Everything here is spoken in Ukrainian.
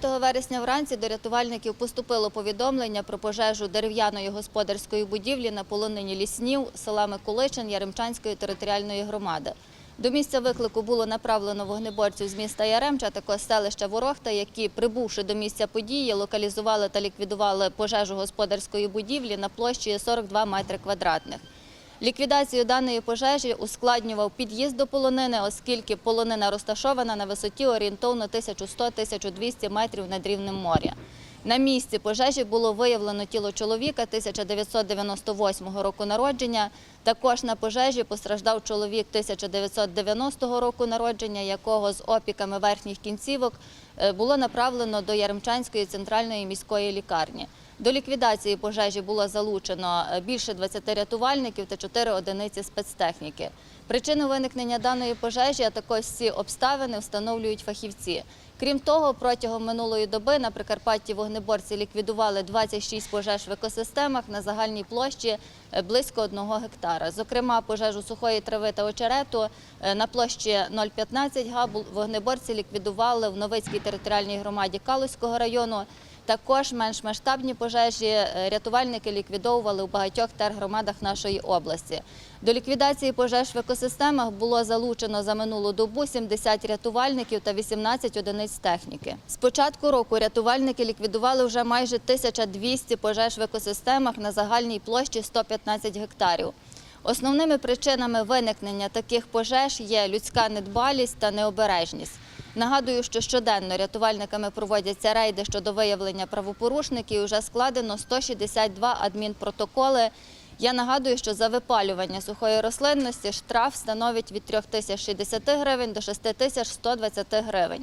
5 вересня вранці до рятувальників поступило повідомлення про пожежу дерев'яної господарської будівлі на полонині ліснів села Миколичин Яремчанської територіальної громади. До місця виклику було направлено вогнеборців з міста Яремча, також селища Ворохта, які, прибувши до місця події, локалізували та ліквідували пожежу господарської будівлі на площі 42 метри квадратних. Ліквідацію даної пожежі ускладнював під'їзд до полонини, оскільки полонина розташована на висоті орієнтовно 1100-1200 метрів над рівнем моря. На місці пожежі було виявлено тіло чоловіка 1998 року народження. Також на пожежі постраждав чоловік 1990 року народження, якого з опіками верхніх кінцівок було направлено до Яремчанської центральної міської лікарні. До ліквідації пожежі було залучено е, більше 20 рятувальників та 4 одиниці спецтехніки. Причину виникнення даної пожежі, а також всі обставини встановлюють фахівці. Крім того, протягом минулої доби на Прикарпатті вогнеборці ліквідували 26 пожеж в екосистемах на загальній площі е, близько 1 гектара. Зокрема, пожежу сухої трави та очерету е, на площі 0,15 га вогнеборці ліквідували в Новицькій територіальній громаді Калузького району. Також менш масштабні пожежі е, рятувальники ліквідовували у багатьох тергромадах нашої області. До ліквідації пожеж в екосистемах було залучено за минулу добу 70 рятувальників та 18 одиниць техніки. З початку року рятувальники ліквідували вже майже 1200 пожеж в екосистемах на загальній площі 115 гектарів. Основними причинами виникнення таких пожеж є людська недбалість та необережність. Нагадую, що щоденно рятувальниками проводяться рейди щодо виявлення правопорушників. Вже складено 162 адмінпротоколи. Я нагадую, що за випалювання сухої рослинності штраф становить від 3060 гривень до 6120 гривень.